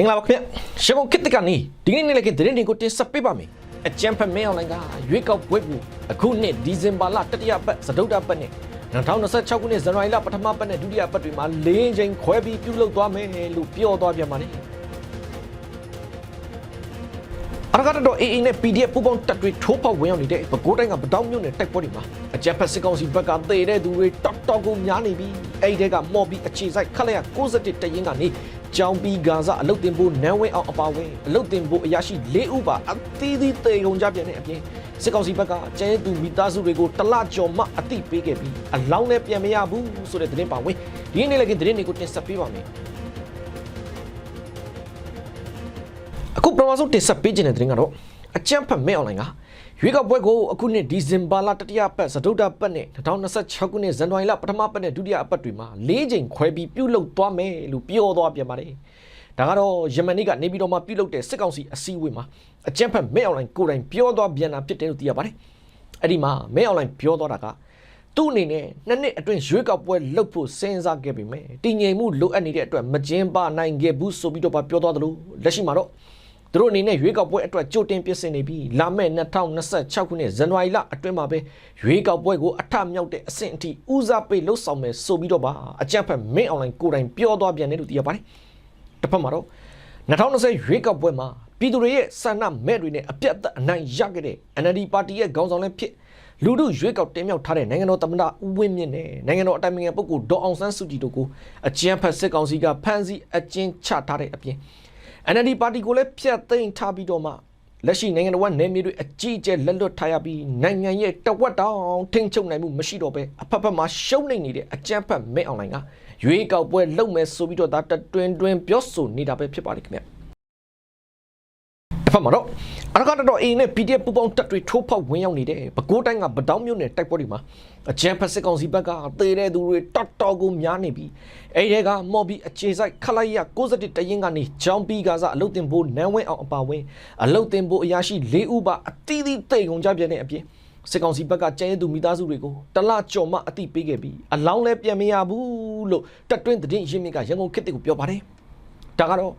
င်္ဂလာပါခင်ဗျရှကုံခစ်တကနေဒီနေ့နေ့လည်းကသတင်းတွေကိုတင်ဆက်ပေးပါမယ်အကြံဖက်မဲအွန်လိုင်းကရွေးကောက်ပွဲကိုအခုနှစ်ဒီဇင်ဘာလတတိယပတ်စတုဒ္ဓပတ်နဲ့2026ခုနှစ်ဇန်နဝါရီလပထမပတ်နဲ့ဒုတိယပတ်တွေမှာ၄ချိန်ခွဲပြီးပြုလုပ်သွားမယ်လို့ပြောသွားပြန်ပါတယ် အရကတော့ AA နဲ့ PDF ပူပေါင်းတပ်တွေထိုးပေါက်ဝင်ရောက်နေတဲ့ပဲခူးတိုင်းကပတောင်းမြို့နယ်တိုက်ပွဲတွေမှာအကြံဖက်စစ်ကောင်စီဘက်ကသေတဲ့သူတွေတောက်တောက်ကိုများနေပြီးအဲ့ဒီကမော်ပြီးအခြေစိုက်ခလက်ရ61တရင်ကနေကြောင်ပီဂါဇအလုတ်တင်ဖို့နန်းဝင်းအောင်အပါဝင်အလုတ်တင်ဖို့အရာရှိ၄ဦးပါအသီးသီးတေကုန်ကြပြန်တဲ့အပြင်စစ်ကောင်စီဘက်ကကျဲသူမိသားစုတွေကိုတလကြော်မှအတိပေးခဲ့ပြီးအလောင်းလည်းပြန်မရဘူးဆိုတဲ့သတင်းပါဝင်ဒီနေ့လည်းကသတင်းတွေကိုတင်ဆက်ပေးပါမယ် ပထမဆုံးတင်ဆက်ပေးခြင်းတဲ့သတင်းကတော့အကြံဖတ်မဲအွန်လိုင်းကရွေးကောက်ပွဲကိုအခုနှစ်ဒီဇင်ဘာလတတိယပတ်စတုဒ္ဓပတ်နဲ့2026ခုနှစ်ဇန်နဝါရီလပထမပတ်နဲ့ဒုတိယအပတ်တွေမှာ၄ချိန်ခွဲပြီးပြုလုပ်သွားမယ်လို့ပြောသွားပြန်ပါတယ်။ဒါကတော့ယမန်နေ့ကနေပြည်တော်မှာပြုလုပ်တဲ့စစ်ကောင်စီအစည်းအဝေးမှာအကြံဖတ်မဲအွန်လိုင်းကိုယ်တိုင်ပြောသွားပြန်တာဖြစ်တယ်လို့သိရပါတယ်။အဲ့ဒီမှာမဲအွန်လိုင်းပြောသွားတာကသူ့အနေနဲ့နှစ်နှစ်အတွင်းရွေးကောက်ပွဲလုပ်ဖို့စဉ်းစားခဲ့ပေမဲ့တည်ငြိမ်မှုလိုအပ်နေတဲ့အတွက်မကျင်းပနိုင်ခဲ့ဘူးဆိုပြီးတော့ပြောသွားသလိုလက်ရှိမှာတော့ သူတို့အနေနဲ့ရွေးကောက်ပွဲအတွက်ကြိုတင်ပြင်ဆင်နေပြီးလာမယ့်2026ခုနှစ်ဇန်နဝါရီလအတွင်းမှာပဲရွေးကောက်ပွဲကိုအထမြောက်တဲ့အဆင့်အထိဦးစားပေးလှုပ်ဆောင်မယ်ဆိုပြီးတော့ပါအကြံဖက်မင်းအွန်လိုင်းကိုယ်တိုင်ပြောသွားပြန်တယ်လို့သိရပါတယ်။တစ်ဖက်မှာတော့2020ရွေးကောက်ပွဲမှာပြည်သူတွေရဲ့ဆန္ဒမဲတွေနဲ့အပြတ်အသတ်အနိုင်ရခဲ့တဲ့ NLD ပါတီရဲ့ခေါင်းဆောင်လည်းဖြစ်လူထုရွေးကောက်တင်မြှောက်ထားတဲ့နိုင်ငံတော်သမ္မတဦးဝင်းမြင့်နဲ့နိုင်ငံတော်အတိုင်ပင်ခံပုဂ္ဂိုလ်ဒေါ်အောင်ဆန်းစုကြည်တို့ကိုအကြံဖက်စစ်ကောင်စီကဖမ်းဆီးအကျဉ်းချထားတဲ့အပြင် NLD ပါတီကိုလည်းဖျက်သိမ်းထားပြီးတော့မှလက်ရှိနိုင်ငံတော်နယ်မြေတွေအကြီးအကျယ်လက်လွတ်ထားရပြီးနိုင်ငံရဲ့တဝက်တောင်ထိန်းချုပ်နိုင်မှုမရှိတော့ပဲအဖက်ဖက်မှာရှုံးနေနေတဲ့အကြမ်းဖက်မဲအွန်လိုင်းကရွေးကောက်ပွဲလုပ်မယ်ဆိုပြီးတော့ဒါတတွင်တွင်ပြောဆိုနေတာပဲဖြစ်ပါလိမ့်ခင်ဗျတစ်ဖက်မှာတော့ အရကတော့ A နဲ့ PDF ပူပေါင်းတပ်တွေထိုးဖောက်ဝင်ရောက်နေတဲ့ပဲခူးတိုင်းကဗတောင်းမြို့နယ်တိုက်ပွဲတွေမှာအကြမ်းဖက်စစ်ကောင်စီဘက်ကသေတဲ့သူတွေတော်တော်ကိုများနေပြီးအဲ့ဒီကမော်ဘီအခြေဆိုင်ခလိုက်ရ61တရင်ကနေချောင်းပီကစားအလုတ်တင်ဖို့နန်းဝင်းအောင်အပါဝင်အလုတ်တင်ဖို့အရာရှိ၄ဦးပါအတီးတီးတိတ်ကုန်ကြပြန်တဲ့အပြင်စစ်ကောင်စီဘက်ကကျဲသူမိသားစုတွေကိုတလကြော်မှအတိပေးခဲ့ပြီးအလောင်းလည်းပြန်မရဘူးလို့တက်တွင်းသတင်းရင်းမြစ်ကရန်ကုန်ခေတ်တစ်ကိုပြောပါတယ်ဒါကတော့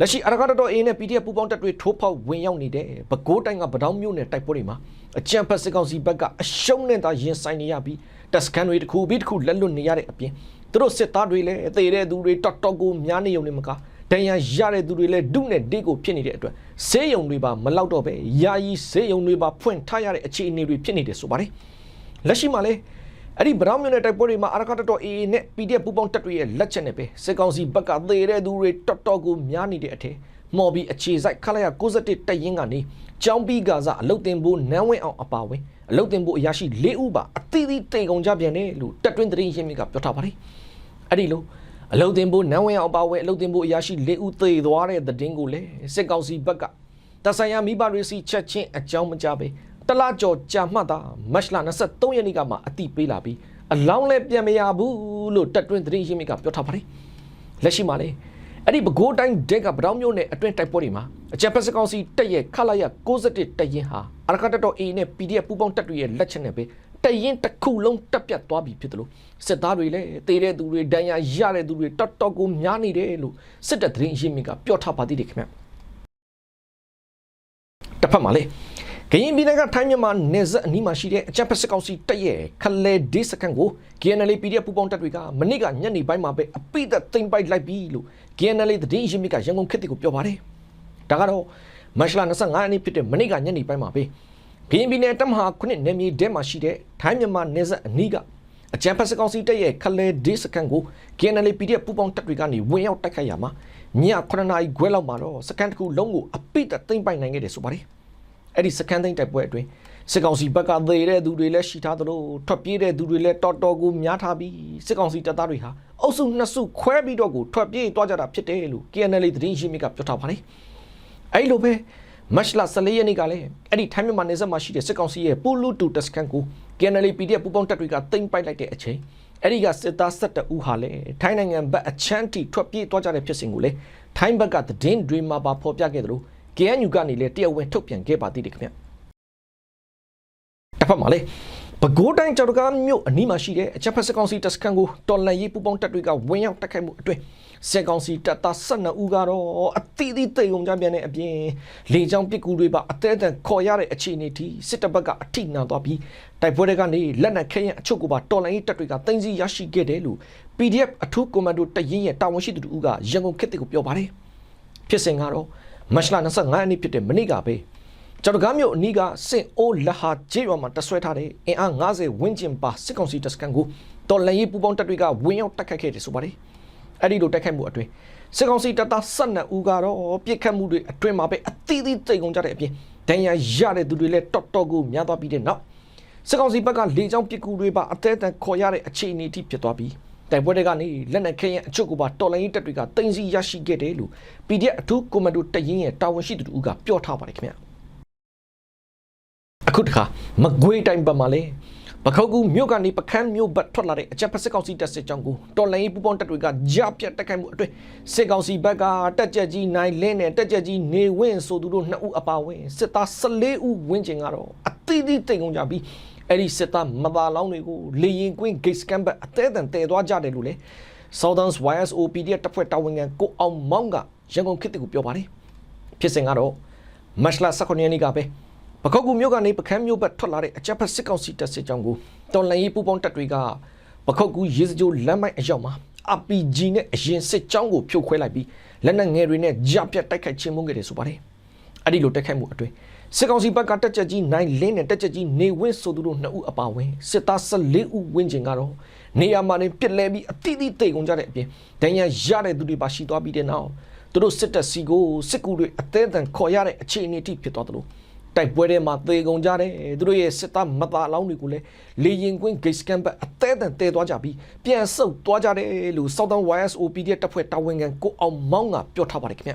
လက်ရှိအရကတော် A နဲ့ PDF ပူပေါင်းတပ်တွေထိုးဖောက်ဝင်ရောက်နေတဲ့ပဲခူးတိုင်းကဗတောင်းမြို့နယ်တိုက်ပွဲတွေမှာအကြံဖက်စစ်ကောင်စီဘက်ကအရှုံးနဲ့သာရင်ဆိုင်နေရပြီးတပ်စကန်တွေတစ်ခုပြီးတစ်ခုလက်လွတ်နေရတဲ့အပြင်သူတို့စစ်သားတွေလည်းအသေးတဲ့သူတွေတော်တော်ကိုများနေုံနဲ့မကဒဏ်ရာရတဲ့သူတွေလည်းဒုနဲ့ဒေကိုဖြစ်နေတဲ့အတွက်ဈေးရုံတွေပါမလောက်တော့ပဲယာယီဈေးရုံတွေပါဖွင့်ထားရတဲ့အခြေအနေတွေဖြစ်နေတယ်ဆိုပါတယ်လက်ရှိမှာလည်း အဲ့ဒီဗရောင်းမြို့နယ်တိုက်ပွဲတွေမှာအရကတတော် AA နဲ့ PDF ပူပေါင်းတပ်တွေရဲ့လက်ချက်နဲ့ပဲစစ်ကောင်စီဘက်ကသေတဲ့သူတွေတော်တော်ကိုများနေတဲ့အထက်မော်ဘီအခြေစိုက်ခလာရ61တက်ရင်ကနေကျောင်းပီးကစားအလုတ်တင်ဖို့နန်းဝင်းအောင်အပါဝင်အလုတ်တင်ဖို့အရာရှိ၄ဦးပါအသီးသီးတိတ်ကုန်ကြပြန်တယ်လို့တက်တွင်းသတင်းရင်းမြစ်ကပြောထားပါတယ်အဲ့ဒီလိုအလုတ်တင်ဖို့နန်းဝင်းအောင်အပါဝင်အလုတ်တင်ဖို့အရာရှိ၄ဦးသေသွားတဲ့သတင်းကိုလည်းစစ်ကောင်စီဘက်ကတဆိုင်ရာမိဘတွေစီချက်ချင်းအကြောင်းမကြပဲ တလားကျော်ကြာမှတ်တာမတ်လ23ရက်နေ့ကမှအတိပေးလာပြီးအလောင်းလည်းပြန်မရဘူးလို့တက်တွင်းသတင်းရင်းမြစ်ကပြောထားပါတယ်လက်ရှိမှာလေအဲ့ဒီပဲခူးတိုင်းဒက်ကဗတောင်းမျိုးနဲ့အတွင်းတိုက်ပွဲတွေမှာအကြံဖက်စကောင်စီတက်ရဲ့ခလာရ61တက်ရင်ဟာအရကတတော် A နဲ့ PDF ပူပေါင်းတက်တွေရဲ့လက်ချက်နဲ့ပဲတက်ရင်တစ်ခုလုံးတက်ပြတ်သွားပြီဖြစ်တယ်လို့စစ်သားတွေလည်းတေးတဲ့သူတွေဒဏ်ရာရတဲ့သူတွေတော်တော်ကိုများနေတယ်လို့စစ်တပ်သတင်းရင်းမြစ်ကပြောထားပါသေးတယ်ခင်ဗျတစ်ဖက်မှာလေ ကရင်ပြည်နယ်ကထိုင်းမြန်မာနယ်စပ်အနီးမှာရှိတဲ့အကြပ်ဖက်စစ်ကောင်စီတပ်ရဲ့ခလဲဒေးစကန်ကို KNL PDF ပူပေါင်းတပ်တွေကမနစ်ကညနေပိုင်းမှာပဲအပိသက်သိမ်းပိုက်လိုက်ပြီလို့ KNL သတင်းရင်းမြစ်ကရန်ကုန်ခေတ်တီကိုပြောပါတယ်။ဒါကတော့မတ်လ25ရက်နေ့ဖြစ်တဲ့မနစ်ကညနေပိုင်းမှာပဲကရင်ပြည်နယ်တမဟာခုနှစ်နယ်မြေထဲမှာရှိတဲ့ထိုင်းမြန်မာနယ်စပ်အနီးကအကြံဖက်စကောင်စီတပ်ရဲ့ခလဲဒေးစကန်ကို KNL PDF ပူပေါင်းတပ်တွေကနေဝင်ရောက်တိုက်ခိုက်ရမှာည9နာရီခွဲလောက်မှာတော့စကန်တစ်ခုလုံးကိုအပိသက်သိမ်းပိုက်နိုင်ခဲ့တယ်ဆိုပါတယ်။ အဲ့ဒီစကန်သိန်းတိုက်ပွဲအတွင်းစစ်ကောင်စီဘက်ကသေတဲ့သူတွေလည်းရှိထားသလိုထွက်ပြေးတဲ့သူတွေလည်းတော်တော်ကိုများထားပြီးစစ်ကောင်စီတပ်သားတွေဟာအုပ်စုနှစ်စုခွဲပြီးတော့ကိုထွက်ပြေးသွားကြတာဖြစ်တယ်လို့ KNL သတင်းရင်းမြစ်ကပြောထားပါတယ်။အဲ့လိုပဲမတ်လ14ရက်နေ့ကလည်းအဲ့ဒီထိုင်းမြန်မာနယ်စပ်မှာရှိတဲ့စစ်ကောင်စီရဲ့ပူလူတူတက်စကန်ကို KNL PDF ပူပေါင်းတပ်တွေကတိမ့်ပိုက်လိုက်တဲ့အချိန်အဲ့ဒီကစစ်သား12ဦးဟာလည်းထိုင်းနိုင်ငံဘက်အချမ်းတီထွက်ပြေးသွားကြတဲ့ဖြစ်စဉ်ကိုလည်းထိုင်းဘက်ကသတင်းတွေမှာပါဖော်ပြခဲ့တယ်လို့ KNU ကနေလည်းတရားဝင်ထုတ်ပြန်ခဲ့ပါသေးတယ်ခင်ဗျတစ်ဖက်မှာလေပဲခူးတိုင်းကြောက်တကားမြို့အနီးမှာရှိတဲ့အချက်ဖက်စကောင်စီတပ်စခန်းကိုတော်လန်ရေးပူပေါင်းတပ်တွေကဝင်ရောက်တိုက်ခိုက်မှုအတွင်းစက်ကောင်စီတပ်သား12ဦးကတော့အသီးသီးတိတ်ုံကြပြန်တဲ့အပြင်လေကြောင်းပစ်ကူတွေပါအသေးအံခေါ်ရတဲ့အခြေအနေထိစစ်တပ်ဘက်ကအထိနာသွားပြီးတိုက်ပွဲတွေကနေလက်နက်ခဲယံအချုပ်ကိုပါတော်လိုင်းရေးတပ်တွေကတင်စီရရှိခဲ့တယ်လို့ PDF အထူးကွန်မန်ဒိုတရင်ရဲ့တာဝန်ရှိသူတို့ကရန်ကုန်ခေတ်ကိုပြောပါတယ်ဖြစ်စဉ်ကတော့ မတ်လ25ရက်နေ့ဖြစ်တဲ့မနေ့ကပဲကျော်တကားမြို့အနီးကစင်အိုးလဟာကျေးရွာမှာတဆွဲထားတဲ့အင်အား90ဝန်းကျင်ပါစစ်ကောင်စီတပ်စခန်းကိုတော်လိုင်းရေးပူပေါင်းတပ်တွေကဝင်းရောက်တိုက်ခတ်ခဲ့တယ်ဆိုပါတယ်အဲ့ဒီလိုတိုက်ခိုက်မှုအတွင်းစစ်ကောင်စီတပ်သား12ဦးကတော့ပြစ်ခတ်မှုတွေအတွင်းမှာပဲအသီးသီးတိတ်ကုန်ကြတဲ့အပြင်ဒဏ်ရာရတဲ့သူတွေလည်းတော်တော်ကိုများသွားပြီးတဲ့နောက်စစ်ကောင်စီဘက်ကလေကြောင်းပစ်ကူတွေပါအသေးအံခေါ်ရတဲ့အခြေအနေအထိဖြစ်သွားပြီး တိုက်ပွဲတွေကနေလက်နက်ခဲယံအချုပ်ကိုပါတော်လိုင်းရေးတပ်တွေကတင်စီရရှိခဲ့တယ်လို့ PDF အထူးကွန်မန်ဒိုတရင်ရဲ့တာဝန်ရှိသူတို့ကပြောထားပါတယ်ခင်ဗျာအခုတခါမကွေးတိုင်းဘက်မှာလေပခောက်ကူမြို့ကနေပခန်းမြို့ဘက်ထွက်လာတဲ့အကြပ်ဖက်စစ်ကောင်စီတပ်စစ်ကြောင်းကိုတော်လိုင်းရေးပူပေါင်းတပ်တွေကကြားပြတ်တိုက်ခိုက်မှုအတွင်းစစ်ကောင်စီဘက်ကတက်ကြက်ကြီးနိုင်လင်းနဲ့တက်ကြက်ကြီးနေဝင်းဆိုသူတို့နှစ်ဦးအပါအဝင်စစ်သား14ဦးဝန်းကျင်ကတော့အသီးသီးတိတ်ကုန်ကြပြီး အဲ့ဒီစစ်သားမသာလောင်းတွေကိုလေရင်ကွင်း gate scan ဘက်အသေးအံတည်သွားကြတယ်လို့လေ Southern YSO PDF တပ်ဖွဲ့တာဝန်ခံကိုအောင်မောင်ကရန်ကုန်ခေတ်ကိုပြောပါတယ်ဖြစ်စဉ်ကတော့မတ်လ18ရက်နေ့ကပဲပခောက်ကူမြို့ကနေပခန်းမြို့ဘက်ထွက်လာတဲ့အကြပ်ဖက်စစ်ကောင်စီတပ်စစ်ကြောင်းကိုတော်လန်ရေးပူပေါင်းတပ်တွေကပခောက်ကူရေစကြိုလမ်းမိုက်အရောက်မှာ RPG နဲ့အရင်စစ်ကြောင်းကိုဖြိုခွဲလိုက်ပြီးလက်နက်ငယ်တွေနဲ့ကြားပြတ်တိုက်ခိုက်ခြင်းမုန်းခဲ့တယ်ဆိုပါတယ်အဲ့ဒီလိုတိုက်ခိုက်မှုအတွင်း စစ်ကောင်စီဘက်ကတက်ကြက်ကြီးနိုင်လင်းနဲ့တက်ကြက်ကြီးနေဝင်းဆိုသူတို့နှစ်ဦးအပါအဝင်စစ်သား14ဦးဝန်းကျင်ကတော့နေရာမှာနေပြစ်လဲပြီးအတိအသတိတ်ကုန်ကြတဲ့အပြင်ဒဏ်ရာရတဲ့သူတွေပါရှိသွားပြီးတဲ့နောက်သူတို့စစ်တပ်စီကိုစစ်ကူတွေအသေးအံခေါ်ရတဲ့အခြေအနေတိဖြစ်သွားသလိုတိုက်ပွဲထဲမှာသေကုန်ကြတယ်သူတို့ရဲ့စစ်သားမသားလောင်းတွေကိုလည်းလေရင်ကွင်း gate scan ဘက်အသေးအံတည်သွားကြပြီးပြန်ဆုတ်သွားကြတယ်လို့ Southern YSO PDF တပ်ဖွဲ့တာဝန်ခံကိုအောင်မောင်းကပြောထားပါတယ်ခင်ဗျ